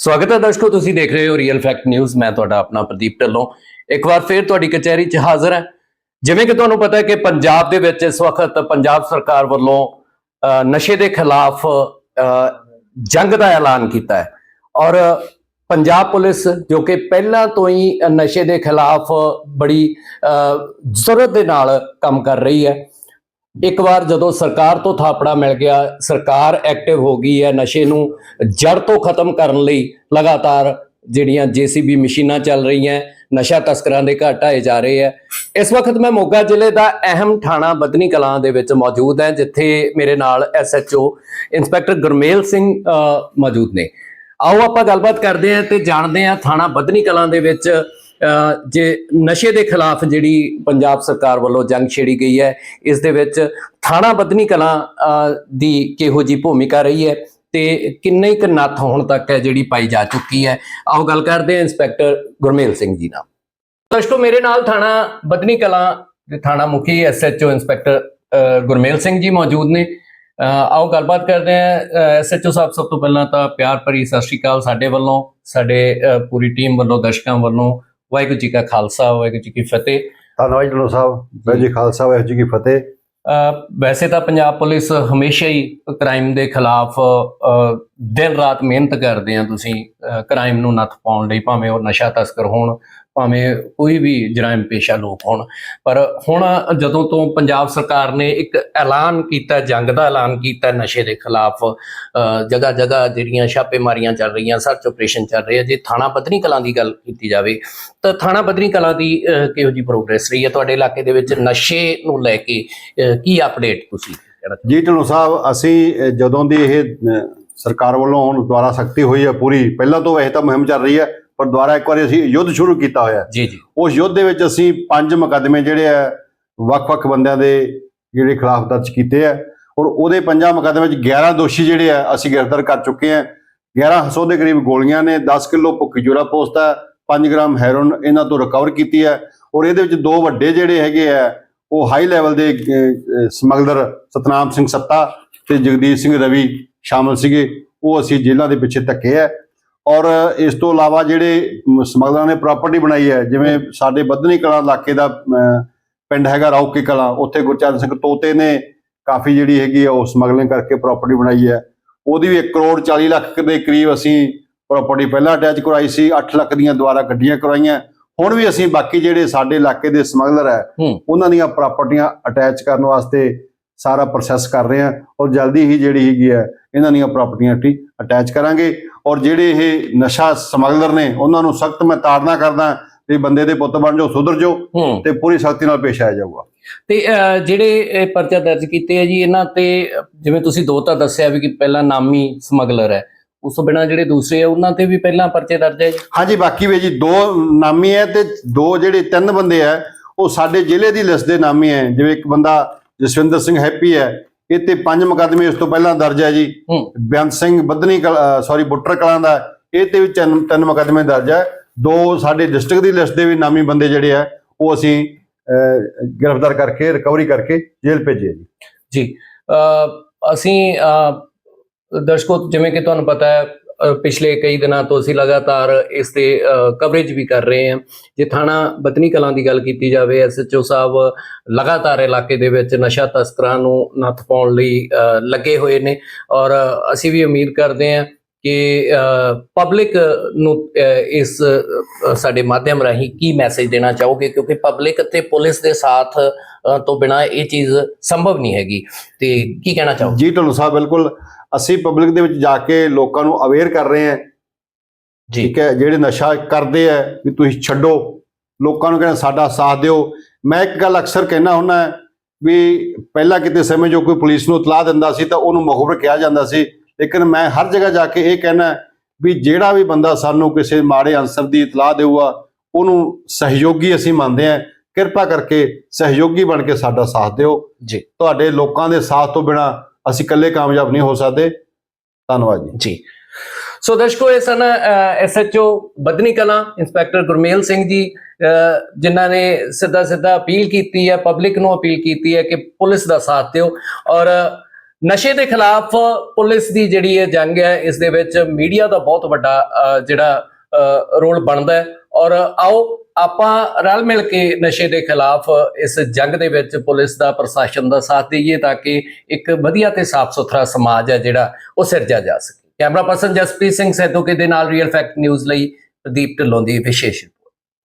ਸਵਾਗਤ ਹੈ ਦਰਸ਼ਕੋ, ਤੁਸੀਂ ਦੇਖ ਰਹੇ ਹੋ ਰੀਅਲ ਫੈਕਟ ਨਿਊਜ਼ ਮੈਂ ਤੁਹਾਡਾ ਆਪਣਾ ਪ੍ਰਦੀਪ ਢੱਲੋਂ। ਇੱਕ ਵਾਰ ਫੇਰ ਤੁਹਾਡੀ ਕਚਹਿਰੀ 'ਚ ਹਾਜ਼ਰ ਹਾਂ। ਜਿਵੇਂ ਕਿ ਤੁਹਾਨੂੰ ਪਤਾ ਹੈ ਕਿ ਪੰਜਾਬ ਦੇ ਵਿੱਚ ਇਸ ਵਕਤ ਪੰਜਾਬ ਸਰਕਾਰ ਵੱਲੋਂ ਨਸ਼ੇ ਦੇ ਖਿਲਾਫ ਜੰਗ ਦਾ ਐਲਾਨ ਕੀਤਾ ਹੈ। ਔਰ ਪੰਜਾਬ ਪੁਲਿਸ, ਜੋ ਕਿ ਪਹਿਲਾਂ ਤੋਂ ਹੀ ਨਸ਼ੇ ਦੇ ਖਿਲਾਫ ਬੜੀ ਜ਼ਰੂਰਤ ਦੇ ਨਾਲ ਕੰਮ ਕਰ ਰਹੀ ਹੈ ਇੱਕ ਵਾਰ ਜਦੋਂ ਸਰਕਾਰ ਤੋਂ ਥਾਪੜਾ ਮਿਲ ਗਿਆ, ਸਰਕਾਰ ਐਕਟਿਵ ਹੋ ਗਈ ਹੈ ਨਸ਼ੇ ਨੂੰ ਜੜ ਤੋਂ ਖਤਮ ਕਰਨ ਲਈ ਲਗਾਤਾਰ ਜਿਹੜੀਆਂ ਜੀਸੀਬੀ ਮਸ਼ੀਨਾਂ ਚੱਲ ਰਹੀਆਂ, ਨਸ਼ਾ ਤਸਕਰਾਂ ਦੇ ਘਰ ਢਾਏ ਜਾ ਰਹੇ ਹੈ। ਇਸ ਵਕਤ ਮੈਂ ਮੋਗਾ ਜ਼ਿਲ੍ਹੇ ਦਾ ਅਹਿਮ ਥਾਣਾ ਬਦਨੀ ਕਲਾਂ ਦੇ ਵਿੱਚ ਮੌਜੂਦ ਹਾਂ, ਜਿੱਥੇ ਮੇਰੇ ਨਾਲ ਐਸਐਚਓ ਇੰਸਪੈਕਟਰ ਗੁਰਮੇਲ ਸਿੰਘ ਮੌਜੂਦ ਨੇ। ਆਓ ਆਪਾਂ ਗੱਲਬਾਤ ਕਰਦੇ ਹਾਂ ਤੇ ਜਾਣਦੇ ਹਾਂ ਥਾਣਾ ਬਦਨੀ ਕਲਾਂ ਦੇ ਵਿੱਚ ਜੇ ਨਸ਼ੇ ਦੇ ਖਿਲਾਫ ਜਿਹੜੀ ਪੰਜਾਬ ਸਰਕਾਰ ਵੱਲੋਂ ਜੰਗ ਛੇੜੀ ਗਈ ਹੈ, ਇਸ ਦੇ ਵਿੱਚ ਥਾਣਾ ਬਦਨੀ ਕਲਾਂ ਦੀ ਕਿਹੋ ਜੀ ਭੂਮਿਕਾ ਰਹੀ ਹੈ ਤੇ ਕਿੰਨੇ ਕੁ ਨੱਥ ਹੁਣ ਤੱਕ ਹੈ ਜਿਹੜੀ ਪਾਈ ਜਾ ਚੁੱਕੀ ਹੈ? ਆਓ ਗੱਲ ਕਰਦੇ ਹਾਂ ਇੰਸਪੈਕਟਰ ਗੁਰਮੇਲ ਸਿੰਘ ਜੀ ਨਾਲ। ਦਰਸ਼ਕੋ ਮੇਰੇ ਨਾਲ ਥਾਣਾ ਬਦਨੀ ਕਲਾਂ ਦੇ ਥਾਣਾ ਮੁਖੀ ਐਸਐਚਓ ਇੰਸਪੈਕਟਰ ਗੁਰਮੇਲ ਸਿੰਘ ਜੀ ਮੌਜੂਦ ਨੇ। ਆਓ ਗੱਲਬਾਤ ਕਰਦੇ ਹਾਂ ਐਸਐਚਓ ਸਾਹਿਬ ਸਭ ਤੋਂ ਪਹਿਲਾਂ ਤਾਂ ਪਿਆਰ ਭਰੀ ਸਤਿ ਸ਼੍ਰੀ ਅਕਾਲ ਸਾਡੇ ਵੱਲੋਂ, ਸਾਡੇ ਪੂਰੀ ਟੀਮ ਵੱਲੋਂ, ਦਰਸ਼ਕਾਂ ਵੱਲੋਂ ਵਾਹਿਗੁਰੂ ਜੀ ਕਾ ਖਾਲਸਾ ਵਾਹਿਗੁਰੂ ਜੀ ਕੀ ਫਤਿਹ। ਧੰਨਵਾਦ ਢਿੱਲੋਂ ਸਾਹਿਬ ਵਾਹਿਗੁਰੂ ਜੀ ਖਾਲਸਾ ਵਾਹਿਗੁਰੂ ਜੀ ਕੀ ਫਤਿਹ। ਵੈਸੇ ਤਾਂ ਪੰਜਾਬ ਪੁਲਿਸ ਹਮੇਸ਼ਾ ਹੀ ਕ੍ਰਾਈਮ ਦੇ ਖਿਲਾਫ ਦਿਨ ਰਾਤ ਮਿਹਨਤ ਕਰਦੇ ਆ ਤੁਸੀਂ ਕ੍ਰਾਈਮ ਨੂੰ ਨੱਥ ਪਾਉਣ ਲਈ ਭਾਵੇਂ ਉਹ ਨਸ਼ਾ ਤਸਕਰ ਹੋਣ ਭਾਵੇਂ ਕੋਈ ਵੀ ਜਰਾਇਮ ਪੇਸ਼ਾ ਲੋਕ ਹੋਣ। ਪਰ ਹੁਣ ਜਦੋਂ ਤੋਂ ਪੰਜਾਬ ਸਰਕਾਰ ਨੇ ਇੱਕ ਐਲਾਨ ਕੀਤਾ ਜੰਗ ਦਾ ਐਲਾਨ ਕੀਤਾ ਨਸ਼ੇ ਦੇ ਖਿਲਾਫ ਜਗ੍ਹਾ ਜਗ੍ਹਾ ਜਿਹੜੀਆਂ ਛਾਪੇਮਾਰੀਆਂ ਚੱਲ ਰਹੀਆਂ ਸਰਚ ਆਪਰੇਸ਼ਨ ਚੱਲ ਰਹੇ ਆ ਜੇ ਥਾਣਾ ਬਦਨੀ ਕਲਾਂ ਦੀ ਗੱਲ ਕੀਤੀ ਜਾਵੇ ਤਾਂ ਥਾਣਾ ਬਦਨੀ ਕਲਾਂ ਦੀ ਅ, ਕਿਹੋ ਜੀ ਪ੍ਰੋਗਰੈਸ ਰਹੀ ਹੈ? ਤੁਹਾਡੇ ਇਲਾਕੇ ਦੇ ਵਿੱਚ ਨਸ਼ੇ ਨੂੰ ਲੈ ਕੇ ਅ, ਕੀ ਅਪਡੇਟ ਤੁਸੀਂ ਜੀ ਢਿੱਲੋਂ ਸਾਹਿਬ ਅਸੀਂ ਜਦੋਂ ਦੀ ਇਹ ਸਰਕਾਰ ਵੱਲੋਂ ਹੁਣ ਦੁਆਰਾ ਸਖਤੀ ਹੋਈ ਹੈ ਪੂਰੀ ਪਹਿਲਾਂ ਤੋਂ ਵੈਸੇ ਤਾਂ ਮੁਹਿੰਮ ਚੱਲ ਰਹੀ ਹੈ ਪਰ ਦੁਆਰਾ ਇੱਕ ਵਾਰੀ ਅਸੀਂ ਯੁੱਧ ਸ਼ੁਰੂ ਕੀਤਾ ਹੋਇਆ। ਜੀ ਜੀ। ਉਸ ਯੁੱਧ ਦੇ ਵਿੱਚ ਅਸੀਂ ਪੰਜ ਮੁਕੱਦਮੇ ਜਿਹੜੇ ਆ ਵੱਖ-ਵੱਖ ਬੰਦਿਆਂ ਦੇ ਜਿਹੜੇ ਖਿਲਾਫ ਦਰਜ ਕੀਤੇ ਆ ਔਰ ਉਹਦੇ ਪੰਜਾਂ ਮੁਕੱਦਮੇ ਵਿੱਚ 11 ਦੋਸ਼ੀ ਜਿਹੜੇ ਆ ਅਸੀਂ ਗ੍ਰਿਫਤਾਰ ਕਰ ਚੁੱਕੇ ਆ 1100 ਦੇ ਕਰੀਬ ਗੋਲੀਆਂ ਨੇ 10 ਕਿਲੋ ਭੁੱਕੀ ਜੋੜਾ ਪੋਸਟ ਹੈ 5 ਗ੍ਰਾਮ ਹੈਰੋਨ ਇਹਨਾਂ ਤੋਂ ਰਿਕਵਰ ਕੀਤੀ ਹੈ ਔਰ ਇਹਦੇ ਵਿੱਚ ਦੋ ਵੱਡੇ ਜਿਹੜੇ ਹੈਗੇ ਆ ਉਹ ਹਾਈ ਲੈਵਲ ਦੇ ਸਮਗਲਰ ਸਤਨਾਮ ਸਿੰਘ ਸੱਤਾ ਤੇ ਜਗਦੀਸ਼ ਸਿੰਘ ਰਵੀ ਸ਼ਾਮਲ ਸੀਗੇ। ਉਹ ਅਸੀਂ ਜੇਲ੍ਹਾਂ ਦੇ ਪਿੱਛੇ ਧੱਕੇ ਆ ਔਰ ਇਸ ਤੋਂ ਇਲਾਵਾ ਜਿਹੜੇ ਸਮਗਲਰਾਂ ਨੇ ਪ੍ਰਾਪਰਟੀ ਬਣਾਈ ਹੈ ਜਿਵੇਂ ਸਾਡੇ ਬੱਧਨੀ ਕਲਾਂ ਇਲਾਕੇ ਦਾ ਪਿੰਡ ਹੈਗਾ ਰੌਕੀ ਕਲਾਂ ਉੱਥੇ ਗੁਰਚਰਨ ਸਿੰਘ ਤੋਤੇ ਨੇ ਕਾਫੀ ਜਿਹੜੀ ਹੈਗੀ ਆ ਉਹ ਸਮਗਲਿੰਗ ਕਰਕੇ ਪ੍ਰਾਪਰਟੀ ਬਣਾਈ ਹੈ। ਉਹਦੀ ਵੀ 1 ਕਰੋੜ 40 ਲੱਖ ਦੇ ਕਰੀਬ ਅਸੀਂ ਪ੍ਰਾਪਰਟੀ ਪਹਿਲਾਂ ਅਟੈਚ ਕਰਵਾਈ ਸੀ 8 ਲੱਖ ਦੀਆਂ ਦੁਆਰਾ ਗੱਡੀਆਂ ਕਰਵਾਈਆਂ। ਹੁਣ ਵੀ ਅਸੀਂ ਬਾਕੀ ਜਿਹੜੇ ਸਾਡੇ ਇਲਾਕੇ ਦੇ ਸਮਗਲਰ ਹੈ। ਉਹਨਾਂ ਦੀਆਂ ਪ੍ਰਾਪਰਟੀਆਂ ਅਟੈਚ ਕਰਨ ਵਾਸਤੇ ਸਾਰਾ ਪ੍ਰੋਸੈਸ ਕਰ ਰਹੇ ਹਾਂ ਔਰ ਜਲਦੀ ਹੀ ਜਿਹੜੀ ਹੈਗੀ ਹੈ ਇਹਨਾਂ ਦੀਆਂ ਪ੍ਰਾਪਰਟੀਆਂ ਅਟੈਚ ਕਰਾਂਗੇ। ਔਰ ਜਿਹੜੇ ਇਹ ਨਸ਼ਾ ਸਮਗਲਰ ਨੇ ਉਹਨਾਂ ਨੂੰ ਸਖਤ ਮੈਂ ਤਾੜਨਾ ਕਰਦਾ ਵੀ ਬੰਦੇ ਦੇ ਪੁੱਤ ਬਣ ਜਾਓ ਸੁਧਰ ਜਾਓ ਤੇ ਪੂਰੀ ਸਖਤੀ ਨਾਲ ਪੇਸ਼ ਆਇਆ ਜਾਊਗਾ। ਤੇ ਜਿਹੜੇ ਇਹ ਪਰਚਾ ਦਰਜ ਕੀਤੇ ਆ ਜੀ ਇਹਨਾਂ ਤੇ ਜਿਵੇਂ ਤੁਸੀਂ ਦੋ ਤਾਂ ਦੱਸਿਆ ਵੀ ਕਿ ਪਹਿਲਾਂ ਨਾਮੀ ਸਮਗਲਰ ਹੈ ਉਸ ਤੋਂ ਬਿਨਾਂ ਜਿਹੜੇ ਦੂਸਰੇ ਆ ਉਹਨਾਂ ਤੇ ਵੀ ਪਹਿਲਾਂ ਪਰਚੇ ਦਰਜ ਹੈ ਜੀ? ਹਾਂਜੀ ਬਾਕੀ ਵੀ ਜੀ ਦੋ ਨਾਮੀ ਹੈ ਤੇ ਦੋ ਜਿਹੜੇ ਤਿੰਨ ਬੰਦੇ ਆ ਉਹ ਸਾਡੇ ਜ਼ਿਲ੍ਹੇ ਦੀ ਲਿਸਟ ਦੇ ਨਾਮੀ ਹੈ ਜਿਵੇਂ ਇੱਕ ਬੰਦਾ ਜਸਵਿੰਦਰ ਸਿੰਘ ਹੈਪੀ ਹੈ ਇਹ ਤੇ ਪੰਜ ਮੁਕੱਦਮੇ ਉਸ ਤੋਂ ਪਹਿਲਾਂ ਦਰਜ ਹੈ ਜੀ। ਬੇਅੰਤ ਸਿੰਘ ਬੱਧਨੀ ਸੌਰੀ ਬੁੱਟਰ ਕਲਾਂ ਦਾ ਇਹ ਤੇ ਵੀ ਤਿੰਨ ਤਿੰਨ ਮੁਕੱਦਮੇ ਦਰਜ ਹੈ। ਦੋ ਸਾਡੇ ਡਿਸਟ੍ਰਿਕਟ ਦੀ ਲਿਸਟ ਦੇ ਵੀ ਨਾਮੀ ਬੰਦੇ ਜਿਹੜੇ ਆ ਉਹ ਅਸੀਂ ਗ੍ਰਿਫਤਾਰ ਕਰਕੇ ਰਿਕਵਰੀ ਕਰਕੇ ਜੇਲ੍ਹ ਭੇਜੇ ਜੀ। ਜੀ ਅਸੀਂ ਦਰਸ਼ਕੋ ਜਿਵੇਂ ਕਿ ਤੁਹਾਨੂੰ ਪਤਾ ਹੈ ਪਿਛਲੇ ਕਈ ਦਿਨਾਂ ਤੋਂ ਅਸੀਂ ਲਗਾਤਾਰ ਇਸ ਤੇ ਕਵਰੇਜ ਵੀ ਕਰ ਰਹੇ ਹਾਂ। ਜੇ ਥਾਣਾ ਬਤਨੀ ਕਲਾਂ ਦੀ ਗੱਲ ਕੀਤੀ ਜਾਵੇ ਐਸਐਚਓ ਸਾਹਿਬ ਲਗਾਤਾਰ ਇਲਾਕੇ ਦੇ ਵਿੱਚ ਨਸ਼ਾ ਤਸਕਰਾਂ ਨੂੰ ਨੱਥ ਪਾਉਣ ਲਈ ਲੱਗੇ ਹੋਏ ਨੇ ਔਰ ਅਸੀਂ ਵੀ ਉਮੀਦ ਕਰਦੇ ਹਾਂ ਕਿ ਪਬਲਿਕ ਨੂੰ ਇਸ ਸਾਡੇ ਮਾਧਿਅਮ ਰਾਹੀਂ ਕੀ ਮੈਸੇਜ ਦੇਣਾ ਚਾਹੋਗੇ? ਕਿਉਂਕਿ ਪਬਲਿਕ ਅਤੇ ਪੁਲਿਸ ਦੇ ਸਾਥ ਤੋਂ ਬਿਨਾ ਇਹ ਚੀਜ਼ ਸੰਭਵ ਨਹੀਂ ਹੈਗੀ। ਤੇ ਕੀ ਕਹਿਣਾ ਚਾਹੋਗੇ? ਜੀ, ਢਿੱਲੋਂ ਸਾਹਿਬ, ਬਿਲਕੁਲ ਅਸੀਂ ਪਬਲਿਕ ਦੇ ਵਿੱਚ ਜਾ ਕੇ ਲੋਕਾਂ ਨੂੰ ਅਵੇਅਰ ਕਰ ਰਹੇ ਹਾਂ। ਠੀਕ ਹੈ ਜਿਹੜੇ ਨਸ਼ਾ ਕਰਦੇ ਆ ਵੀ ਤੁਸੀਂ ਛੱਡੋ। ਲੋਕਾਂ ਨੂੰ ਕਹਿੰਦਾ ਸਾਡਾ ਸਾਥ ਦਿਓ। ਮੈਂ ਇੱਕ ਗੱਲ ਅਕਸਰ ਕਹਿਣਾ ਹੁੰਦਾ ਵੀ ਪਹਿਲਾਂ ਕਿਤੇ ਸਮੇਂ ਜੋ ਕੋਈ ਪੁਲਿਸ ਨੂੰ ਇਤਲਾਹ ਦਿੰਦਾ ਸੀ ਤਾਂ ਉਹਨੂੰ ਮੁਖਬਰ ਕਿਹਾ ਜਾਂਦਾ ਸੀ। ਲੇਕਿਨ ਮੈਂ ਹਰ ਜਗ੍ਹਾ ਜਾ ਕੇ ਇਹ ਕਹਿਣਾ ਵੀ ਜਿਹੜਾ ਵੀ ਬੰਦਾ ਸਾਨੂੰ ਕਿਸੇ ਮਾੜੇ ਅਨਸਰ ਦੀ ਇਤਲਾਹ ਦੇਊਗਾ ਉਹਨੂੰ ਸਹਿਯੋਗੀ ਅਸੀਂ ਮੰਨਦੇ ਹਾਂ। ਕਿਰਪਾ ਕਰਕੇ ਸਹਿਯੋਗੀ ਬਣ ਕੇ ਸਾਡਾ ਸਾਥ ਦਿਓ। ਜੀ। ਤੁਹਾਡੇ ਲੋਕਾਂ ਦੇ ਸਾਥ ਤੋਂ ਬਿਨਾ ਅਸੀਂ ਇਕੱਲੇ ਕਾਮਯਾਬ ਨਹੀਂ ਹੋ ਸਕਦੇ। ਧੰਨਵਾਦ ਜੀ। ਜੀ। ਸੋ ਦਰਸ਼ਕੋ ਇਹ ਸਨ ਐਸਐਚਓ ਬਦਨੀ ਕਲਾਂ ਇੰਸਪੈਕਟਰ ਗੁਰਮੇਲ ਸਿੰਘ ਜੀ ਅ, ਜਿਨ੍ਹਾਂ ਨੇ ਸਿੱਧਾ ਸਿੱਧਾ ਅਪੀਲ ਕੀਤੀ ਹੈ ਪਬਲਿਕ ਨੂੰ ਅਪੀਲ ਕੀਤੀ ਹੈ ਕਿ ਪੁਲਿਸ ਦਾ ਸਾਥ ਦਿਓ। ਔਰ ਨਸ਼ੇ ਦੇ ਖਿਲਾਫ ਪੁਲਿਸ ਦੀ ਜਿਹੜੀ ਇਹ ਜੰਗ ਹੈ ਇਸ ਦੇ ਵਿੱਚ ਮੀਡੀਆ ਦਾ ਬਹੁਤ ਵੱਡਾ ਜਿਹੜਾ ਰੋਲ ਬਣਦਾ ਹੈ। ਔਰ ਆਓ ਆਪਾਂ ਰਲ ਮਿਲ ਕੇ ਨਸ਼ੇ ਦੇ ਖਿਲਾਫ ਇਸ ਜੰਗ ਦੇ ਵਿੱਚ ਪੁਲਿਸ ਦਾ ਪ੍ਰਸ਼ਾਸਨ ਦਾ ਸਾਥ ਦਈਏ ਤਾਂ ਕਿ ਇੱਕ ਵਧੀਆ ਤੇ ਸਾਫ਼ ਸੁਥਰਾ ਸਮਾਜ ਹੈ ਜਿਹੜਾ ਉਹ ਸਿਰਜਿਆ ਜਾ ਸਕੇ। ਕੈਮਰਾ ਪਰਸਨ ਜਸਪ੍ਰੀਤ ਸਿੰਘ ਸੈਦੋਕੇ ਦੇ ਨਾਲ ਰੀਅਲ ਫੈਕਟ ਨਿਊਜ਼ ਲਈ ਪ੍ਰਦੀਪ ਢਿੱਲੋਂ ਦੀ ਵਿਸ਼ੇਸ਼